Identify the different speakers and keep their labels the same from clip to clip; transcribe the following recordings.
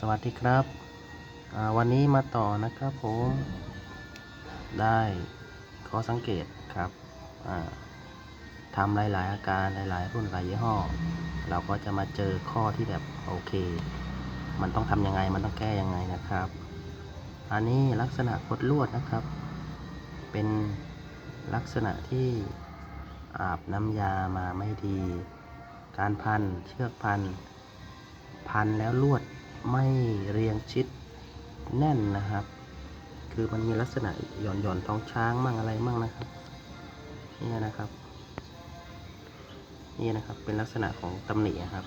Speaker 1: สวัสดีครับวันนี้มาต่อนะครับผมได้ข้อสังเกตครับทำหลาย ๆ อาการหลาย ๆ รุ่นหลายยี่ห้อ เราก็จะมาเจอข้อที่แบบโอเค มันต้องทำยังไงมันต้องแก้ยังไงนะครับ อันนี้ลักษณะคดลวดนะครับ เป็นลักษณะที่อาบน้ำยามาไม่ดี การพันเชือกพัน พันแล้วลวด ไม่เรียงชิดแน่นนะครับ คือมันมีลักษณะหย่อนหย่อนท้องช้างมั่งอะไรมั่งนะครับนี่นะครับ นี่นะครับเป็นลักษณะของตำหนิครับ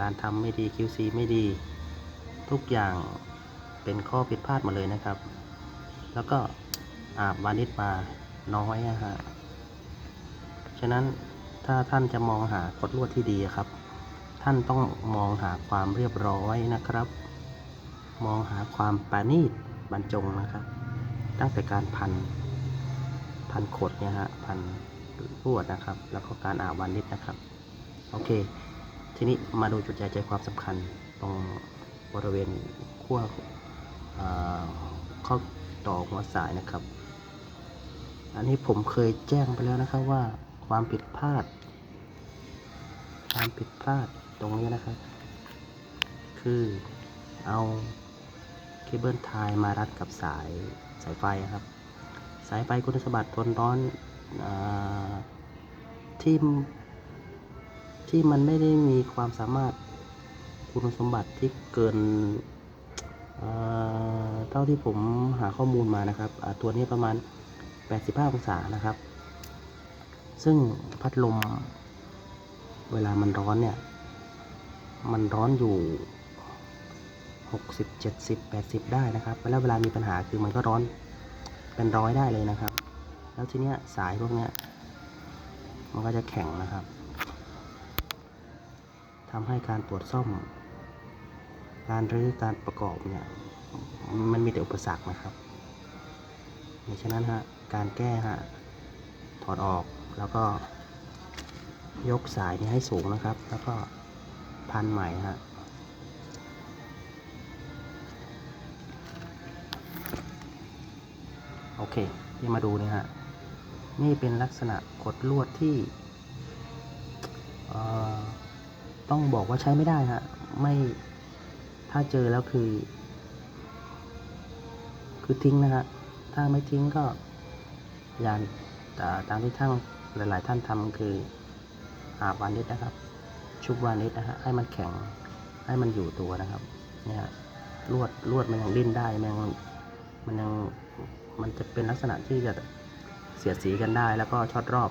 Speaker 1: การทำไม่ดี QC ไม่ดี ทุกอย่างเป็นข้อผิดพลาดหมดเลยนะครับ แล้วก็อาบวานิชมาน้อยนะฮะฉะนั้นถ้าท่านจะมองหาคดลวดที่ดีครับ ท่านต้องมองหาความเรียบร้อยนะครับ มองหาความปราณีตบรรจงนะครับ ตั้งแต่การพัน พันขดเนี่ยฮะพันลวดนะครับ แล้วก็การอาบวานิชนะครับ โอเค ทีนี้มาดูจุดใจใจความสำคัญตรงบริเวณขั้วเข้อต่อหัวสายนะครับ อันนี้ผมเคยแจ้งไปแล้วนะครับว่าความผิดพลาด ความผิดพลาด ตรงนี้นะครับ คือเอาเคเบิลไทยมารัดกับสายสายไฟนะครับ สายไฟคุณสมบัติทนร้อนอที่ที่มันไม่ได้มีความสามารถคุณสมบัติที่เกินเท่าที่ผมหาข้อมูลมานะครับ ตัวนี้ประมาณ 85 องศานะครับ ซึ่งพัดลมเวลามันร้อนเนี่ย มันร้อนอยู่ 60 70 80 ได้นะครับแล้วเวลามีปัญหาคือมันก็ร้อนเป็นร้อยได้เลยนะครับ แล้วทีเนี้ยสายพวกเนี้ยมันก็จะแข็งนะครับทำให้การตรวจซ่อม การรื้อการประกอบเนี่ยมันมีแต่อุปสรรคนะครับดังนั้นฮะการแก้ฮะถอดออกแล้วก็ยกสายนี้ให้สูงนะครับ แล้วก็ พันใหม่ฮะโอเคที่มาดูเนี่ยฮะ นี่เป็นลักษณะกดลวดที่ต้องบอกว่าใช้ไม่ได้ฮะ ไม่ถ้าเจอแล้วคือ คือทิ้งนะฮะ ถ้าไม่ทิ้งก็อย่าอ่ตามที่ท่านหลาย ๆ ท่านทำคืออาบวานิชนะครับ ชุบวานิชนะฮะให้มันแข็งให้มันอยู่ตัวนะครับเนี่ยลวดลวดมันยังดิ้นได้มันยังมันยังมันจะเป็นลักษณะที่จะเสียดสีกันได้ แล้วก็ช็อตรอบ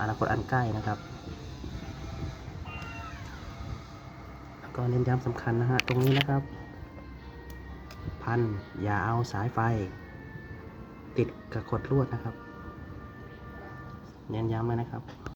Speaker 1: อนาคตอันใกล้นะครับแล้วก็เน้นย้ำสำคัญนะฮะตรงนี้นะครับ พันอย่าเอาสายไฟ ติดกับขดลวดนะครับ เน้นย้ำเลยนะครับ